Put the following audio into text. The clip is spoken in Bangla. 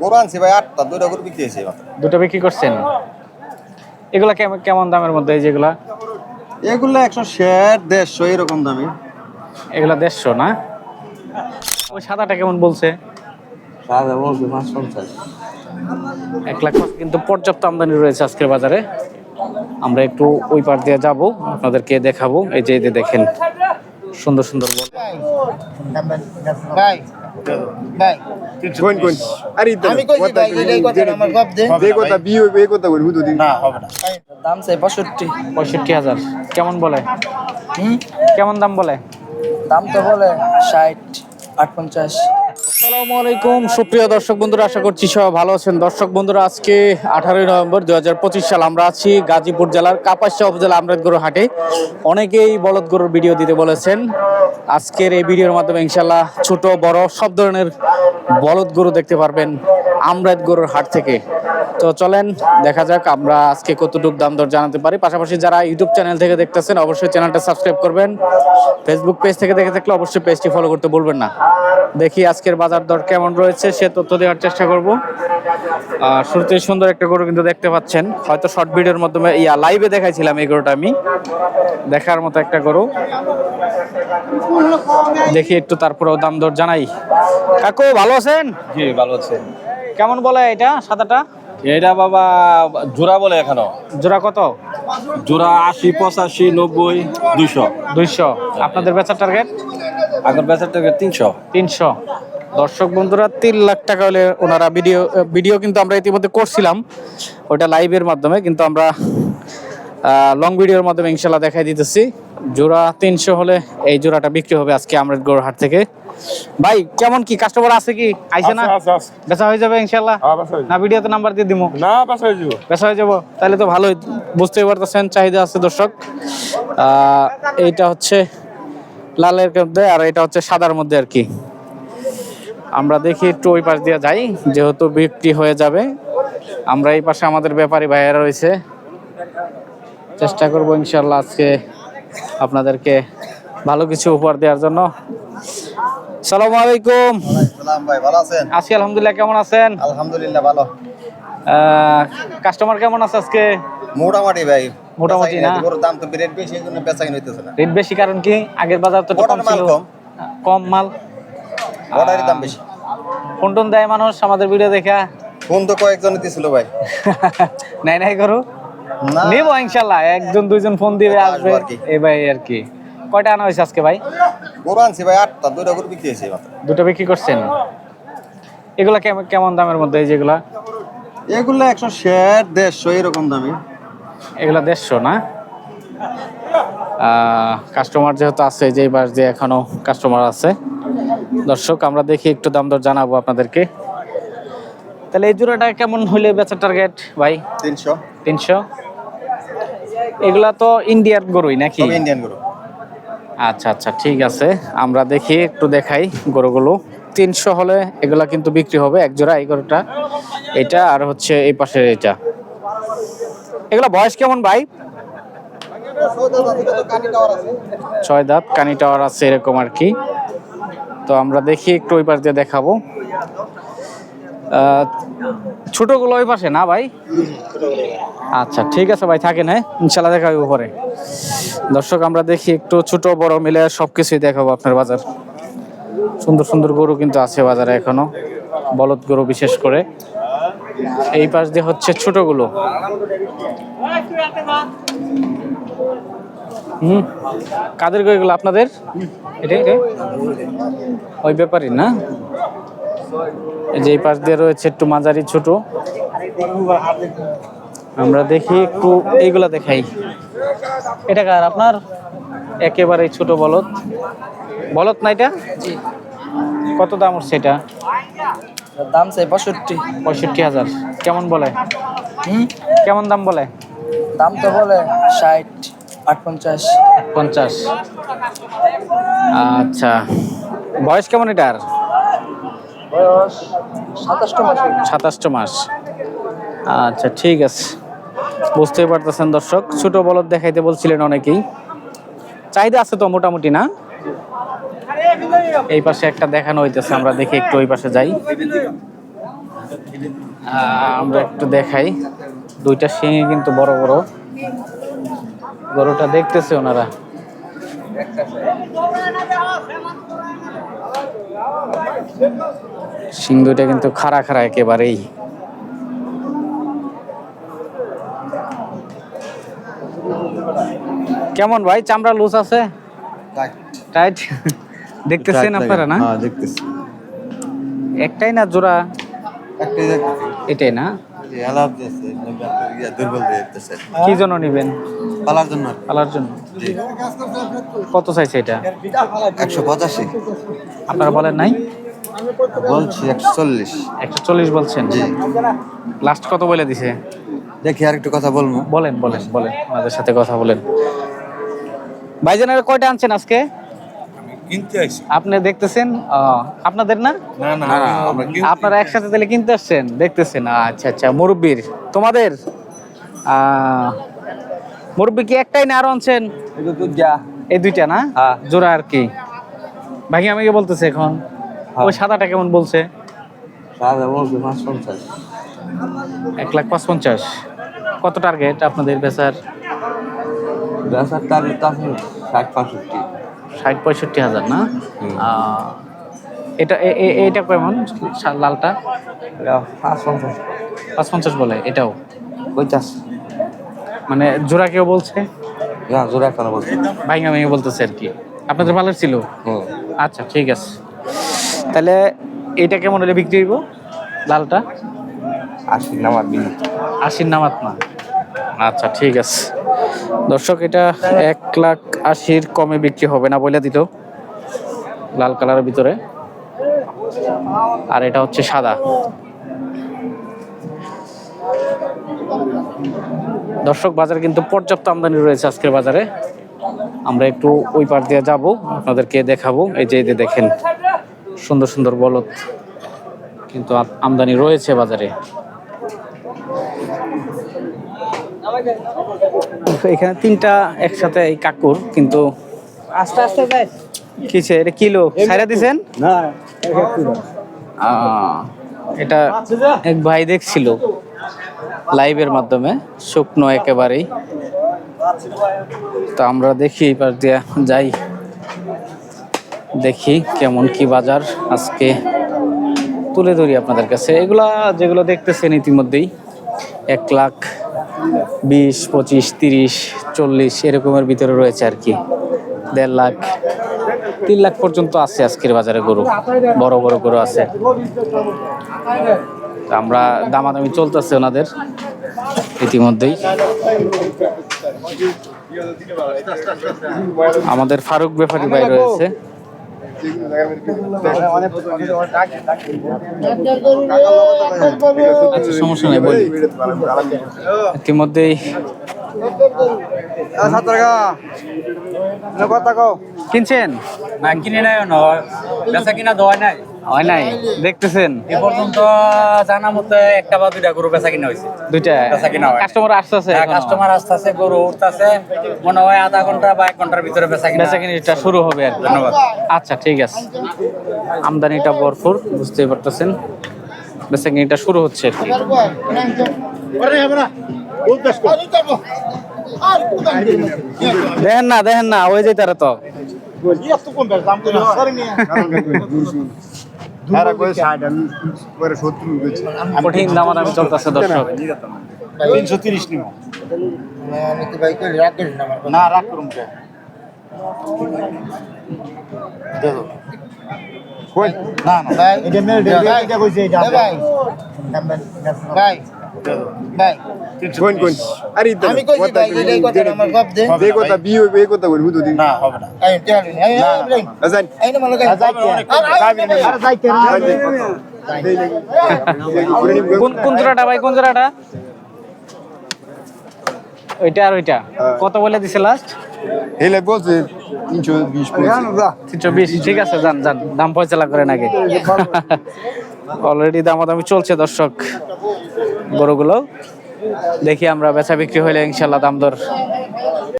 গরু আনছি ভাই আটটা দুইটা গরু বিক্রি হয়েছে দুটো বিক্রি করছেন? এগুলা কেমন- কেমন দামের মধ্যে এই যেগুলা? এগুলো একশো ষাট দেড়শো এরকম দামি। এগুলা দেড়শো না? ওই সাদাটা কেমন বলছে? সাদা বলছি পাঁচ পঞ্চাশ এক লাখ কিন্তু পর্যাপ্ত আমদানি রয়েছে আজকের বাজারে। আমরা একটু ওই পার দিয়ে যাব আপনাদেরকে দেখাবো। এই যে এই যে দেখেন সুন্দর সুন্দর বল। ভাই ভাই। কোন কোন আরে আমি কইছি ভাই এই কথা আমার গপ দে। যে কথা বিয়ে এই কথা বলি হুদু দিন না হবে না। দাম চাই পঁয়ষট্টি। পঁয়ষট্টি হাজার। কেমন বলে? হুম? কেমন দাম বলে? দাম তো বলে ষাট আট পঞ্চাশ আসসালামু আলাইকুম। সুপ্রিয় দর্শক বন্ধুরা, আশা করছি সবাই ভালো আছেন। দর্শক বন্ধুরা, আজকে আঠারোই নভেম্বর দু হাজার পঁচিশ সাল, আমরা আছি গাজীপুর জেলার কাপাসিয়া উপজেলা আমরাতগরু হাটে। অনেকেই বলদ গরুর ভিডিও দিতে বলেছেন। আজকের এই ভিডিওর মাধ্যমে ইনশাল্লাহ ছোট বড় সব ধরনের বলদ গরু দেখতে পারবেন। আমরাত গরুর হাট থেকে। তো চলেন, দেখা যাক আমরা আজকে কতটুকু দাম দর জানাতে পারি। পাশাপাশি যারা ইউটিউব চ্যানেল থেকে দেখতেছেন, অবশ্যই চ্যানেলটা সাবস্ক্রাইব করবেন। ফেসবুক পেজ থেকে দেখে থাকলে অবশ্যই পেজটি ফলো করতে বলবেন না। দেখি আজকের বাজার দর কেমন রয়েছে, সে তথ্য দেওয়ার চেষ্টা করব। আর শুরুতে সুন্দর একটা গরু কিন্তু দেখতে পাচ্ছেন। হয়তো শর্ট ভিডিওর মাধ্যমে, ইয়া লাইভে দেখাইছিলাম এই গরুটা আমি। দেখার মতো একটা গরু। দেখি একটু তারপরেও দাম দর জানাই। কাকু, ভালো আছেন? জি, ভালো আছে। কেমন বলে এটা সাদাটা? এটা বাবা জোড়া বলে এখনও। জোড়া কত? জোড়া আশি পঁচাশি নব্বই দুইশো। দুইশো। আপনাদের বেচার টার্গেট আগের বেচার টার্গেট তিনশো। তিনশো। দর্শক বন্ধুরা তিন লাখ টাকা হলে ওনারা ভিডিও ভিডিও কিন্তু আমরা ইতিমধ্যে করছিলাম। ওটা লাইভের মাধ্যমে কিন্তু আমরা লং ভিডিওর মাধ্যমে ইনশাল্লাহ দেখাই দিতেছি। জোড়া তিনশো হলে এই জোড়াটা বিক্রি হবে আজকে আমরেদ গৌর হাট থেকে। ভাই কেমন কি? কাস্টমার আছে কি? আইছে না? বেচা হয়ে যাবে ইনশাল্লাহ না ভিডিওতে নাম্বার দিয়ে দিমু। না পাশে যাব। বেচা হয়ে যাব। তাহলে তো ভালোই বুঝতেই পারতেছেন চাহিদা আছে দর্শক। এইটা হচ্ছে লালের মধ্যে আর এটা হচ্ছে সাদার মধ্যে আর কি। আমরা দেখি একটু ওই পাশ দিয়ে যাই যেহেতু বিক্রি হয়ে যাবে। আমরা এই পাশে আমাদের ব্যাপারী ভাইয়েরা রয়েছে। চেষ্টা করব ইনশাল্লাহ আজকে আপনাদেরকে ভালো কিছু উপহার দেওয়ার জন্য। সালামু আলাইকুম। ভাই ভালো আছেন? আজকে আলহামদুলিল্লাহ কেমন আছেন? আলহামদুলিল্লাহ ভালো। কাস্টমার কেমন আছে আজকে? মোটামুটি ভাই। মোটামুটি না? গরুর দাম তো রেট বেশি এই জন্য বেচা কিনে হইতেছে না। রেট বেশি কারণ কি? আগের বাজার তো কম ছিল। কম। মাল। বর্ডারের দাম বেশি। ফোন টোন দেয় মানুষ? আমাদের ভিডিও দেখা। ফোন তো কয়েকজন দিছিল ভাই। নাই নাই করো? না। নিব ইনশাল্লাহ। একজন দুইজন ফোন দিবে আসবে। আসব এই ভাই আর কি। কয়টা আনা হয়েছে আজকে ভাই? গরু আনছি ভাই আটটা দুটো গরু বিক্রি হয়েছে দুটো বিক্রি করছেন? এগুলা কেমন কেমন দামের মধ্যে এই যেগুলা? এগুলো একশো ষাট দেড়শো এরকম দামি এগুলা দেড়শো না? কাস্টমার যেহেতু আছে যে এবার যে এখনও কাস্টমার আছে। দর্শক আমরা দেখি একটু দাম দর জানাব আপনাদেরকে। তাহলে এই জোড়াটা কেমন হইলে বেচার টার্গেট ভাই? তিনশো। তিনশো? এগুলা তো ইন্ডিয়ার গরুই নাকি? ইন্ডিয়ান গরু। আচ্ছা আচ্ছা ঠিক আছে। আমরা দেখি, একটু দেখাই গরুগুলো। তিনশো হলে এগুলা কিন্তু বিক্রি হবে, এক জোড়া এই গরুটা। এটা আর হচ্ছে এই পাশের এটা। এগুলা বয়স কেমন ভাই? ছয় দাঁত, কানি টাওয়ার আছে, এরকম আর কি। তো আমরা দেখি, একটু ওই পাশ দিয়ে দেখাবো। ছোটগুলো ওই পাশে না ভাই? আচ্ছা ঠিক আছে ভাই, থাকেন হ্যাঁ? ইনশাল্লাহ দেখা হবে পরে। দর্শক, আমরা দেখি একটু ছোট বড় মিলে সবকিছুই দেখাবো আপনার বাজার। সুন্দর সুন্দর গরু কিন্তু আছে বাজারে এখনও, বলদ গরু বিশেষ করে। এই পাশ দিয়ে হচ্ছে ছোটগুলো। হুম, কাদের গো এগুলো আপনাদের? এটা এটা? ওই ব্যাপারই না? এই যে এই পাশ দিয়ে রয়েছে একটু মাঝারি ছোট। আমরা দেখি একটু এইগুলা দেখাই। এটা কার আপনার? একেবারে ছোট বলদ। বলদ না এটা? কত দাম হচ্ছে এটা? দাম চাই পঁয়ষট্টি। পঁয়ষট্টি হাজার। কেমন বলে? হুম? কেমন দাম বলে? দাম তো বলে ষাট আট পঞ্চাশ পঞ্চাশ আচ্ছা। বয়স কেমন এটার? বয়স সাতাশটা মাস। সাতাশটা মাস। আচ্ছা ঠিক আছে। বুঝতেই পারতেছেন দর্শক। ছোট বলদ দেখাইতে বলছিলেন অনেকেই। চাহিদা আছে তো মোটামুটি না? এই পাশে একটা দেখানো হইতেছে, আমরা দেখি একটু ওই পাশে যাই। আমরা একটু দেখাই। দুইটা শিঙি কিন্তু বড় বড়। গরুটা দেখতেছে ওনারা। শিং দুইটা কিন্তু খাড়া খাড়া একেবারেই। কেমন ভাই? চামড়া লুজ আছে? টাইট দেখতেছেন আপনারা না? হ্যাঁ দেখতেছি। একটাই না জোড়া? একটাই এটাই না? কি জন্য নিবেন? পালার জন্য পালার জন্য? কত চাইছে এটা? একশো পঁচাশি। আপনারা বলেন নাই? বলছি একশো চল্লিশ। একশো চল্লিশ বলছেন? লাস্ট কত বলে দিছে? দেখি আর একটু কথা বলব। বলেন বলেন বলেন। আমাদের সাথে কথা বলেন। ভাইজানের কয়টা আনছেন আজকে? কিনতে আপনি দেখতেছেন? আপনাদের না? না না আপনারা একসাথে তাহলে কিনতে আসছেন? দেখতেছেন আচ্ছা আচ্ছা মুরব্বির। তোমাদের? আহ, মুরব্বি কি একটাই না আরও আনছেন? এই দুইটা। না? জোড়া আর কি। ভাই আমাকে বলতেছে এখন? ওই সাদাটা কেমন বলছে? এক লাখ পাঁচ পঞ্চাশ কত টার্গেট আপনাদের বেচার? বেসার টার্গেট তো আছে ষাট পঁয়ষট্টি। ষাট পঁয়ষট্টি হাজার না? এটা এটা কেমন? লালটা? পাঁচ পঞ্চাশ। পাঁচ পঞ্চাশ বলে এটাও? পঞ্চাশ। মানে জোড়া কেউ বলছে? না জোড়া কেন বলছি? ভাইঙ্গা ভেঙে বলতেছে আর কি। আপনাদের ভালো ছিল? আচ্ছা ঠিক আছে। তাহলে এটা কেমন হলে বিক্রি হইব? লালটা? আশি নামার দিন আশির নামাত না। আচ্ছা ঠিক আছে। দর্শক, এটা এক লাখ আশির কমে বিক্রি হবে না বলে দিত লাল কালারের ভিতরে। আর এটা হচ্ছে সাদা। দর্শক, বাজারে কিন্তু পর্যাপ্ত আমদানি রয়েছে আজকের বাজারে। আমরা একটু ওই পার দিয়ে যাব, আপনাদেরকে দেখাবো। এই যে দেখেন, সুন্দর সুন্দর বলদ কিন্তু আমদানি রয়েছে বাজারে। এখানে তিনটা একসাথে এই কাকুর কিন্তু আস্তে আস্তে যাই। কিছে এটা কিলো? ছাইরা দিছেন? আহ, এটা এক ভাই দেখছিল লাইভের মাধ্যমে শুকনো একেবারেই। তো আমরা দেখি এবার দিয়া যাই। দেখি কেমন কি বাজার আজকে। তুলে ধরি আপনাদের কাছে। এগুলা যেগুলো দেখতেছেন ইতিমধ্যেই এক লাখ বিশ, পঁচিশ, তিরিশ, চল্লিশ এরকমের ভিতরে রয়েছে আর কি। দেড় লাখ, তিন লাখ পর্যন্ত আছে আজকের বাজারে গরু, বড় বড় গরু আছে। আমরা দামাদামি চলতেছে ওনাদের ইতিমধ্যেই। আমাদের ফারুক ব্যাপারী ভাই রয়েছে। আচ্ছা সমস্যা নেই বলি। ইতিমধ্যেই কিনছেন? না কিনে নাই নয় বেচা কিনা দেওয়া নাই। হয় নাই? দেখতেছেন? এ পর্যন্ত জানা মতে একটা বা দুইটা গরু বেচা কিনা হয়েছে। দুইটা? বেচা কিনা হয়। কাস্টমার আসতেছে কাস্টমার আসতেছে গরু উঠতেছে। মনে হয় আধা ঘণ্টা বা এক ঘণ্টার ভিতরে বেচা কিনা বেচা কিনিটা শুরু হবে আর ধন্যবাদ। আচ্ছা ঠিক আছে। আমদানিটা ভরপুর বুঝতেই পারতেছেন। বেচা কিনিটা শুরু হচ্ছে আর কি। দেখেন না দেখেন না ওই যে তারা তো। এরা কই ষাট আমি পরে সত্তর বেচি কঠিন দামাদামি চলতেছে দর্শক। তিনশো তিরিশ নিব। না রাখ করুন না না। এটা মেল এটা কইছে এটা ভাই ভাই। ভাই। কোন কোন? আরে আমি কইছি ভাই এই কথা আমার সব দে। দে কথা বি হইবে এই কথা বলবি তো না হবে না। এই তেল এই এই আজান এই। না মালকা আরে যাইতে কোন কোন জোড়াটা ভাই কোন জোড়াটা? ওইটা আর ওইটা। কত বলে দিছে লাস্ট হেলে বলছে তিনশো বিশ তিনশো বিশ ঠিক আছে যান যান। দাম পয়সা করেন নাকি অলরেডি দামাদামি চলছে দর্শক। গরুগুলো দেখি আমরা বেচা বিক্রি হইলে ইনশাল্লাহ দাম দর